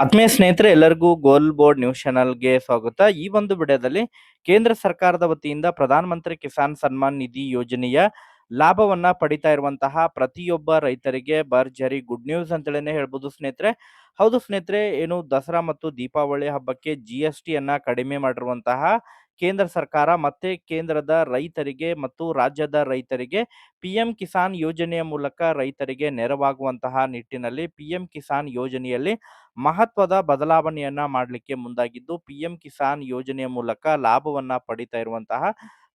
ಆತ್ಮೀಯ ಸ್ನೇಹಿತರೆ, ಎಲ್ಲರಿಗೂ ಗೋಲ್ ಬೋರ್ಡ್ ನ್ಯೂಸ್ ಚಾನಲ್ಗೆ ಸ್ವಾಗತ. ಈ ಒಂದು ವಿಡಿಯೋದಲ್ಲಿ ಕೇಂದ್ರ ಸರ್ಕಾರದ ವತಿಯಿಂದ ಪ್ರಧಾನ ಮಂತ್ರಿ ಕಿಸಾನ್ ಸನ್ಮಾನ್ ನಿಧಿ ಯೋಜನೆಯ ಲಾಭವನ್ನ ಪಡಿತಾ ಇರುವಂತಹ ಪ್ರತಿಯೊಬ್ಬ ರೈತರಿಗೆ ಭರ್ಜರಿ ಗುಡ್ ನ್ಯೂಸ್ ಅಂತೇಳಿನೇ ಹೇಳ್ಬೋದು ಸ್ನೇಹಿತರೆ. ಹೌದು ಸ್ನೇಹಿತರೆ, ಏನು ದಸರಾ ಮತ್ತು ದೀಪಾವಳಿ ಹಬ್ಬಕ್ಕೆ ಜಿ ಎಸ್ ಟಿಯನ್ನು ಕಡಿಮೆ ಮಾಡಿರುವಂತಹ ಕೇಂದ್ರ ಸರ್ಕಾರ ಮತ್ತೆ ಕೇಂದ್ರದ ರೈತರಿಗೆ ಮತ್ತು ರಾಜ್ಯದ ರೈತರಿಗೆ ಪಿ ಎಂ ಕಿಸಾನ್ ಯೋಜನೆಯ ಮೂಲಕ ರೈತರಿಗೆ ನೆರವಾಗುವಂತಹ ನಿಟ್ಟಿನಲ್ಲಿ ಪಿ ಎಂ ಕಿಸಾನ್ ಯೋಜನೆಯಲ್ಲಿ ಮಹತ್ವದ ಬದಲಾವಣೆಯನ್ನ ಮಾಡಲಿಕ್ಕೆ ಮುಂದಾಗಿದ್ದು ಪಿ ಎಂ ಕಿಸಾನ್ ಯೋಜನೆಯ ಮೂಲಕ ಲಾಭವನ್ನ ಪಡಿತಾ ಇರುವಂತಹ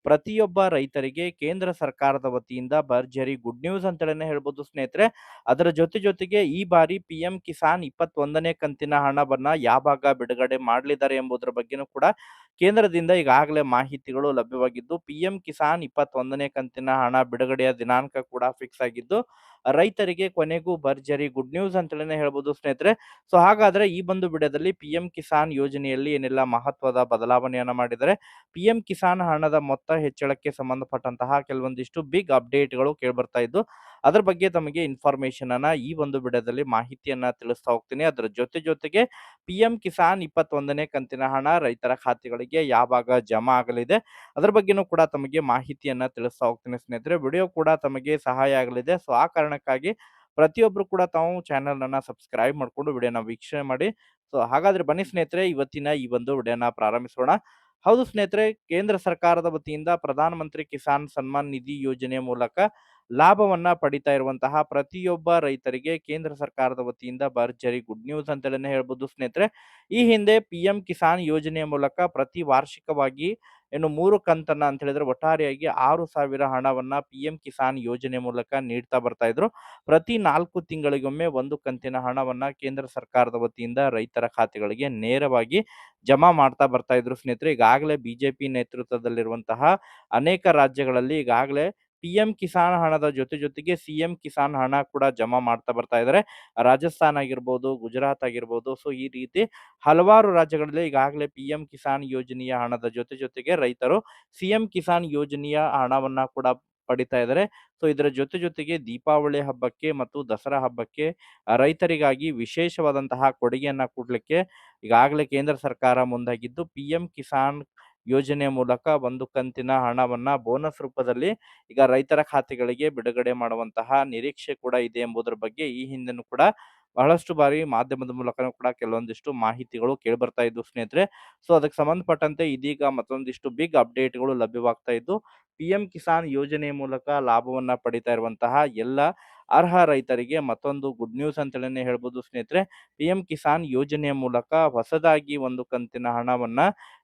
ಪ್ರತಿಯೊಬ್ಬ ರೈತರಿಗೆ ಕೇಂದ್ರ ಸರ್ಕಾರದ ವತಿಯಿಂದ ಭರ್ಜರಿ ಗುಡ್ ನ್ಯೂಸ್ ಅಂತಲೇ ಹೇಳ್ಬೋದು ಸ್ನೇಹಿತರೆ. ಅದರ ಜೊತೆ ಜೊತೆಗೆ ಈ ಬಾರಿ ಪಿ ಎಂ ಕಿಸಾನ್ ಇಪ್ಪತ್ತೊಂದನೇ ಕಂತಿನ ಹಣವನ್ನ ಯಾವಾಗ ಬಿಡುಗಡೆ ಮಾಡಲಿದ್ದಾರೆ ಎಂಬುದರ ಬಗ್ಗೆನೂ ಕೂಡ ಕೇಂದ್ರದಿಂದ ಈಗಾಗಲೇ ಮಾಹಿತಿಗಳು ಲಭ್ಯವಾಗಿದ್ದು, ಪಿಎಂ ಕಿಸಾನ್ ಇಪ್ಪತ್ತೊಂದನೇ ಕಂತಿನ ಹಣ ಬಿಡುಗಡೆಯ ದಿನಾಂಕ ಕೂಡ ಫಿಕ್ಸ್ ಆಗಿದ್ದು, ರೈತರಿಗೆ ಕೊನೆಗೂ ಭರ್ಜರಿ ಗುಡ್ ನ್ಯೂಸ್ ಅಂತಲೇ ಹೇಳ್ಬೋದು ಸ್ನೇಹಿತರೆ. ಸೊ, ಹಾಗಾದ್ರೆ ಈ ಒಂದು ವಿಡಿಯೋದಲ್ಲಿ ಪಿ ಎಂ ಕಿಸಾನ್ ಯೋಜನೆಯಲ್ಲಿ ಏನೆಲ್ಲ ಮಹತ್ವದ ಬದಲಾವಣೆಯನ್ನು ಮಾಡಿದರೆ ಪಿ ಎಂ ಕಿಸಾನ್ ಹಣದ ಮೊತ್ತ ಹೆಚ್ಚಳಕ್ಕೆ ಸಂಬಂಧಪಟ್ಟಂತಹ ಕೆಲವೊಂದಿಷ್ಟು ಬಿಗ್ ಅಪ್ಡೇಟ್ಗಳು ಕೇಳ್ಬರ್ತಾ ಇದ್ದು ಅದ್ರ ಬಗ್ಗೆ ತಮಗೆ ಇನ್ಫಾರ್ಮೇಶನ್ ಅನ್ನ ಈ ಒಂದು ವಿಡಿಯೋದಲ್ಲಿ ಮಾಹಿತಿಯನ್ನ ತಿಳಿಸ್ತಾ ಹೋಗ್ತೀನಿ. ಅದರ ಜೊತೆ ಜೊತೆಗೆ ಪಿ ಎಂ ಕಿಸಾನ್ ಇಪ್ಪತ್ತೊಂದನೇ ಕಂತಿನ ಹಣ ರೈತರ ಖಾತೆಗಳಿಗೆ ಯಾವಾಗ ಜಮಾ ಆಗಲಿದೆ, ಅದ್ರ ಬಗ್ಗೆನೂ ಕೂಡ ತಮಗೆ ಮಾಹಿತಿಯನ್ನ ತಿಳಿಸ್ತಾ ಹೋಗ್ತೀನಿ ಸ್ನೇಹಿತರೆ. ವಿಡಿಯೋ ಕೂಡ ತಮಗೆ ಸಹಾಯ ಆಗಲಿದೆ. ಸೊ ಆ ಕಾರಣಕ್ಕಾಗಿ ಪ್ರತಿಯೊಬ್ಬರು ಕೂಡ ತಾವು ಚಾನೆಲ್ ಅನ್ನ ಸಬ್ಸ್ಕ್ರೈಬ್ ಮಾಡ್ಕೊಂಡು ವಿಡಿಯೋನ ವೀಕ್ಷಣೆ ಮಾಡಿ. ಸೊ ಹಾಗಾದ್ರೆ ಬನ್ನಿ ಸ್ನೇಹಿತರೆ, ಇವತ್ತಿನ ಈ ಒಂದು ವಿಡಿಯೋನ ಪ್ರಾರಂಭಿಸೋಣ. ಹೌದು ಸ್ನೇಹಿತರೆ, ಕೇಂದ್ರ ಸರ್ಕಾರದ ವತಿಯಿಂದ ಪ್ರಧಾನಮಂತ್ರಿ ಕಿಸಾನ್ ಸನ್ಮಾನ್ ನಿಧಿ ಯೋಜನೆ ಮೂಲಕ ಲಾಭವನ್ನ ಪಡಿತಾ ಇರುವಂತಹ ಪ್ರತಿಯೊಬ್ಬ ರೈತರಿಗೆ ಕೇಂದ್ರ ಸರ್ಕಾರದ ವತಿಯಿಂದ ಭರ್ಜರಿ ಗುಡ್ ನ್ಯೂಸ್ ಅಂತಲೇ ಹೇಳ್ಬೋದು ಸ್ನೇಹಿತರೆ. ಈ ಹಿಂದೆ ಪಿ ಎಂ ಕಿಸಾನ್ ಯೋಜನೆಯ ಮೂಲಕ ಪ್ರತಿ ವಾರ್ಷಿಕವಾಗಿ ಏನು ಮೂರು ಕಂತನ್ನ ಅಂತ ಹೇಳಿದ್ರೆ ಒಟ್ಟಾರೆಯಾಗಿ ಆರು ಸಾವಿರ ಹಣವನ್ನ ಪಿ ಎಂ ಕಿಸಾನ್ ಯೋಜನೆ ಮೂಲಕ ನೀಡ್ತಾ ಬರ್ತಾ ಇದ್ರು. ಪ್ರತಿ ನಾಲ್ಕು ತಿಂಗಳಿಗೊಮ್ಮೆ ಒಂದು ಕಂತಿನ ಹಣವನ್ನ ಕೇಂದ್ರ ಸರ್ಕಾರದ ವತಿಯಿಂದ ರೈತರ ಖಾತೆಗಳಿಗೆ ನೇರವಾಗಿ ಜಮಾ ಮಾಡ್ತಾ ಬರ್ತಾ ಇದ್ರು ಸ್ನೇಹಿತರೆ. ಈಗಾಗಲೇ ಬಿಜೆಪಿ ನೇತೃತ್ವದಲ್ಲಿರುವಂತಹ ಅನೇಕ ರಾಜ್ಯಗಳಲ್ಲಿ ಈಗಾಗಲೇ ಪಿ ಎಂ ಕಿಸಾನ್ ಹಣದ ಜೊತೆ ಜೊತೆಗೆ ಸಿ ಎಂ ಕಿಸಾನ್ ಹಣ ಕೂಡ ಜಮಾ ಮಾಡ್ತಾ ಬರ್ತಾ ಇದ್ದಾರೆ ರಾಜಸ್ಥಾನ್ ಆಗಿರ್ಬೋದು, ಗುಜರಾತ್ ಆಗಿರ್ಬೋದು, ಸೊ ಈ ರೀತಿ ಹಲವಾರು ರಾಜ್ಯಗಳಲ್ಲಿ ಈಗಾಗಲೇ ಪಿ ಎಂ ಕಿಸಾನ್ ಯೋಜನೆಯ ಹಣದ ಜೊತೆ ಜೊತೆಗೆ ರೈತರು ಸಿ ಎಂ ಕಿಸಾನ್ ಯೋಜನೆಯ ಹಣವನ್ನ ಕೂಡ ಪಡಿತಾ ಇದ್ದಾರೆ ಸೊ ಇದರ ಜೊತೆ ಜೊತೆಗೆ ದೀಪಾವಳಿ ಹಬ್ಬಕ್ಕೆ ಮತ್ತು ದಸರಾ ಹಬ್ಬಕ್ಕೆ ರೈತರಿಗಾಗಿ ವಿಶೇಷವಾದಂತಹ ಕೊಡುಗೆಯನ್ನ ಕೊಡ್ಲಿಕ್ಕೆ ಈಗಾಗಲೇ ಕೇಂದ್ರ ಸರ್ಕಾರ ಮುಂದಾಗಿದ್ದು ಪಿ ಎಂ ಕಿಸಾನ್ ಯೋಜನೆ ಮೂಲಕ ಒಂದು ಕಂತಿನ ಹಣವನ್ನ ಬೋನಸ್ ರೂಪದಲ್ಲಿ ಈಗ ರೈತರ ಖಾತೆಗಳಿಗೆ ಬಿಡುಗಡೆ ಮಾಡುವಂತಹ ನಿರೀಕ್ಷೆ ಕೂಡ ಇದೆ ಎಂಬುದರ ಬಗ್ಗೆ ಈ ಹಿಂದೆನೂ ಕೂಡ ಬಹಳಷ್ಟು ಬಾರಿ ಮಾಧ್ಯಮದ ಮೂಲಕನೂ ಕೂಡ ಕೆಲವೊಂದಿಷ್ಟು ಮಾಹಿತಿಗಳು ಕೇಳಿಬರ್ತಾ ಇದ್ವು ಸ್ನೇಹಿತರೆ. ಸೊ, ಅದಕ್ಕೆ ಸಂಬಂಧಪಟ್ಟಂತೆ ಇದೀಗ ಮತ್ತೊಂದಿಷ್ಟು ಬಿಗ್ ಅಪ್ಡೇಟ್ಗಳು ಲಭ್ಯವಾಗ್ತಾ ಇದ್ದು ಪಿ ಕಿಸಾನ್ ಯೋಜನೆ ಮೂಲಕ ಲಾಭವನ್ನ ಪಡಿತಾ ಇರುವಂತಹ ಎಲ್ಲ ಅರ್ಹ ರೈತರಿಗೆ ಮತ್ತೊಂದು ಗುಡ್ ನ್ಯೂಸ್ ಅಂತಲೇ ಹೇಳ್ಬೋದು ಸ್ನೇಹಿತರೆ. ಪಿ ಎಂ ಕಿಸಾನ್ ಯೋಜನೆಯ ಮೂಲಕ ಹೊಸದಾಗಿ ಒಂದು ಕಂತಿನ ಹಣವನ್ನ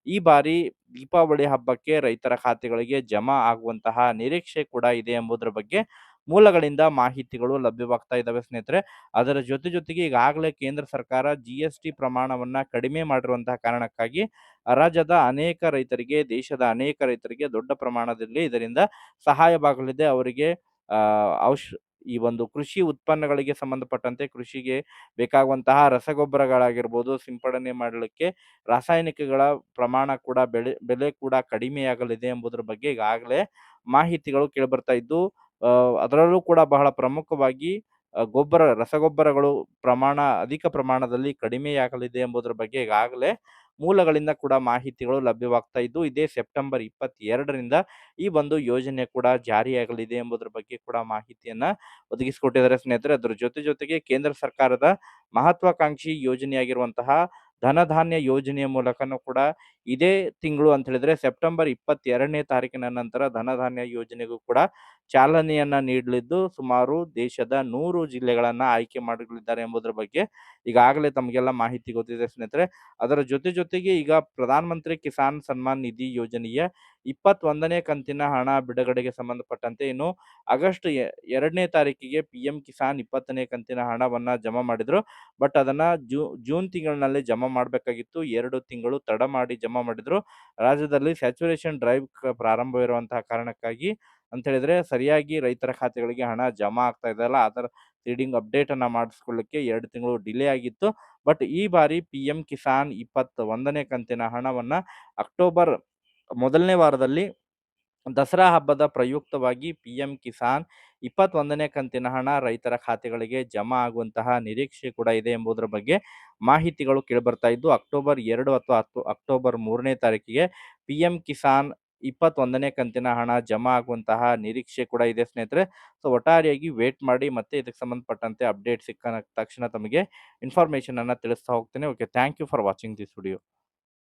ಈ ಬಾರಿ ದೀಪಾವಳಿ ಹಬ್ಬಕ್ಕೆ ರೈತರ ಖಾತೆಗಳಿಗೆ ಜಮಾ ಆಗುವಂತಹ ನಿರೀಕ್ಷೆ ಕೂಡ ಇದೆ ಎಂಬುದರ ಬಗ್ಗೆ ಮೂಲಗಳಿಂದ ಮಾಹಿತಿಗಳು ಲಭ್ಯವಾಗ್ತಾ ಇದ್ದಾವೆ ಸ್ನೇಹಿತರೆ. ಅದರ ಜೊತೆ ಜೊತೆಗೆ ಈಗಾಗಲೇ ಕೇಂದ್ರ ಸರ್ಕಾರ ಜಿ ಎಸ್ ಟಿ ಪ್ರಮಾಣವನ್ನ ಕಡಿಮೆ ಮಾಡಿರುವಂತಹ ಕಾರಣಕ್ಕಾಗಿ ರಾಜ್ಯದ ಅನೇಕ ರೈತರಿಗೆ, ದೇಶದ ಅನೇಕ ರೈತರಿಗೆ ದೊಡ್ಡ ಪ್ರಮಾಣದಲ್ಲಿ ಇದರಿಂದ ಸಹಾಯವಾಗಲಿದೆ ಅವರಿಗೆ ಔಷ ಈ ಒಂದು ಕೃಷಿ ಉತ್ಪನ್ನಗಳಿಗೆ ಸಂಬಂಧಪಟ್ಟಂತೆ ಕೃಷಿಗೆ ಬೇಕಾಗುವಂತಹ ರಸಗೊಬ್ಬರಗಳಾಗಿರ್ಬೋದು, ಸಿಂಪಡಣೆ ಮಾಡಲಿಕ್ಕೆ ರಾಸಾಯನಿಕಗಳ ಪ್ರಮಾಣ ಕೂಡ ಬೆಳೆ, ಬೆಲೆ ಕೂಡ ಕಡಿಮೆಯಾಗಲಿದೆ ಎಂಬುದರ ಬಗ್ಗೆ ಈಗಾಗಲೇ ಮಾಹಿತಿಗಳು ಕೇಳಿಬರ್ತಾ ಇದ್ದು ಅದರಲ್ಲೂ ಕೂಡ ಬಹಳ ಪ್ರಮುಖವಾಗಿ ಗೊಬ್ಬರ, ರಸಗೊಬ್ಬರಗಳು ಪ್ರಮಾಣ, ಅಧಿಕ ಪ್ರಮಾಣದಲ್ಲಿ ಕಡಿಮೆಯಾಗಲಿದೆ ಎಂಬುದರ ಬಗ್ಗೆ ಈಗಾಗಲೇ ಮೂಲಗಳಿಂದ ಕೂಡ ಮಾಹಿತಿಗಳು ಲಭ್ಯವಾಗ್ತಾ ಇದ್ದು, ಇದೇ ಸೆಪ್ಟೆಂಬರ್ ಇಪ್ಪತ್ತೆರಡರಿಂದ ಈ ಒಂದು ಯೋಜನೆ ಕೂಡ ಜಾರಿಯಾಗಲಿದೆ ಎಂಬುದರ ಬಗ್ಗೆ ಕೂಡ ಮಾಹಿತಿಯನ್ನ ಒದಗಿಸಿಕೊಟ್ಟಿದ್ದಾರೆ ಸ್ನೇಹಿತರೆ. ಅದರ ಜೊತೆ ಜೊತೆಗೆ ಕೇಂದ್ರ ಸರ್ಕಾರದ ಮಹತ್ವಾಕಾಂಕ್ಷಿ ಯೋಜನೆಯಾಗಿರುವಂತಹ ಧನಧಾನ್ಯ ಯೋಜನೆಯ ಮೂಲಕನೂ ಕೂಡ ಇದೇ ತಿಂಗಳು ಅಂತ ಹೇಳಿದ್ರೆ ಸೆಪ್ಟೆಂಬರ್ ಇಪ್ಪತ್ತೆರಡನೇ ತಾರೀಕಿನ ನಂತರ ಧನಧಾನ್ಯ ಯೋಜನೆಗೂ ಕೂಡ ಚಾಲನೆಯನ್ನ ನೀಡಲಿದ್ದು ಸುಮಾರು ದೇಶದ ನೂರು ಜಿಲ್ಲೆಗಳನ್ನ ಆಯ್ಕೆ ಮಾಡಲಿದ್ದಾರೆ ಎಂಬುದರ ಬಗ್ಗೆ ಈಗಾಗಲೇ ತಮಗೆಲ್ಲ ಮಾಹಿತಿ ಗೊತ್ತಿದೆ ಸ್ನೇಹಿತರೆ. ಅದರ ಜೊತೆ ಜೊತೆಗೆ ಈಗ ಪ್ರಧಾನ ಮಂತ್ರಿ ಕಿಸಾನ್ ಸನ್ಮಾನ್ ನಿಧಿ ಯೋಜನೆಯ ಇಪ್ಪತ್ತೊಂದನೇ ಕಂತಿನ ಹಣ ಬಿಡುಗಡೆಗೆ ಸಂಬಂಧಪಟ್ಟಂತೆ ಇನ್ನು ಆಗಸ್ಟ್ ಎರಡನೇ ತಾರೀಕಿಗೆ ಪಿ ಕಿಸಾನ್ ಇಪ್ಪತ್ತನೇ ಕಂತಿನ ಹಣವನ್ನ ಜಮಾ ಮಾಡಿದ್ರು. ಬಟ್ ಅದನ್ನ ಜೂನ್ ತಿಂಗಳಿನಲ್ಲಿ ಜಮಾ ಮಾಡಬೇಕಾಗಿತ್ತು. ಎರಡು ತಿಂಗಳು ತಡ ಮಾಡಿ ಜಮಾ ಮಾಡಿದ್ರು. ರಾಜ್ಯದಲ್ಲಿ ಸ್ಯಾಚುರೇಷನ್ ಡ್ರೈವ್ ಪ್ರಾರಂಭವಿರುವಂತಹ ಕಾರಣಕ್ಕಾಗಿ ಅಂತ ಹೇಳಿದ್ರೆ ಸರಿಯಾಗಿ ರೈತರ ಖಾತೆಗಳಿಗೆ ಹಣ ಜಮಾ ಆಗ್ತಾ ಇದೆಯಲ್ಲ ಅದರ ರೀಡಿಂಗ್ ಅಪ್ಡೇಟ್ ಅನ್ನ ಮಾಡಿಸ್ಕೊಳ್ಳಿಕ್ಕೆ ಎರಡು ತಿಂಗಳು ಡಿಲೇ ಆಗಿತ್ತು. ಬಟ್ ಈ ಬಾರಿ ಪಿ ಎಂ ಕಿಸಾನ್ ಇಪ್ಪತ್ತ ಒಂದನೇ ಕಂತಿನ ಹಣವನ್ನ ಅಕ್ಟೋಬರ್ ಮೊದಲನೇ ವಾರದಲ್ಲಿ ದಸರಾ ಹಬ್ಬದ ಪ್ರಯುಕ್ತವಾಗಿ ಪಿಎಂ ಕಿಸಾನ್ ಇಪ್ಪತ್ತೊಂದನೇ ಕಂತಿನ ಹಣ ರೈತರ ಖಾತೆಗಳಿಗೆ ಜಮಾ ಆಗುವಂತಹ ನಿರೀಕ್ಷೆ ಕೂಡ ಇದೆ ಎಂಬುದರ ಬಗ್ಗೆ ಮಾಹಿತಿಗಳು ಕೇಳಿಬರ್ತಾ ಇದ್ದು, ಅಕ್ಟೋಬರ್ ಎರಡು ಅಥವಾ ಅಕ್ಟೋಬರ್ ಮೂರನೇ ತಾರೀಕಿಗೆ ಪಿಎಂ ಕಿಸಾನ್ ಇಪ್ಪತ್ತೊಂದನೇ ಕಂತಿನ ಹಣ ಜಮಾ ಆಗುವಂತಹ ನಿರೀಕ್ಷೆ ಕೂಡ ಇದೆ ಸ್ನೇಹಿತರೆ. ಸೊ ಒಟ್ಟಾರೆಯಾಗಿ ವೇಟ್ ಮಾಡಿ ಮತ್ತೆ ಇದಕ್ಕೆ ಸಂಬಂಧಪಟ್ಟಂತೆ ಅಪ್ಡೇಟ್ ಸಿಕ್ಕ ತಕ್ಷಣ ತಮಗೆ ಇನ್ಫಾರ್ಮೇಷನನ್ನು ತಿಳಿಸ್ತಾ ಹೋಗ್ತೇನೆ. Okay thank you for watching this video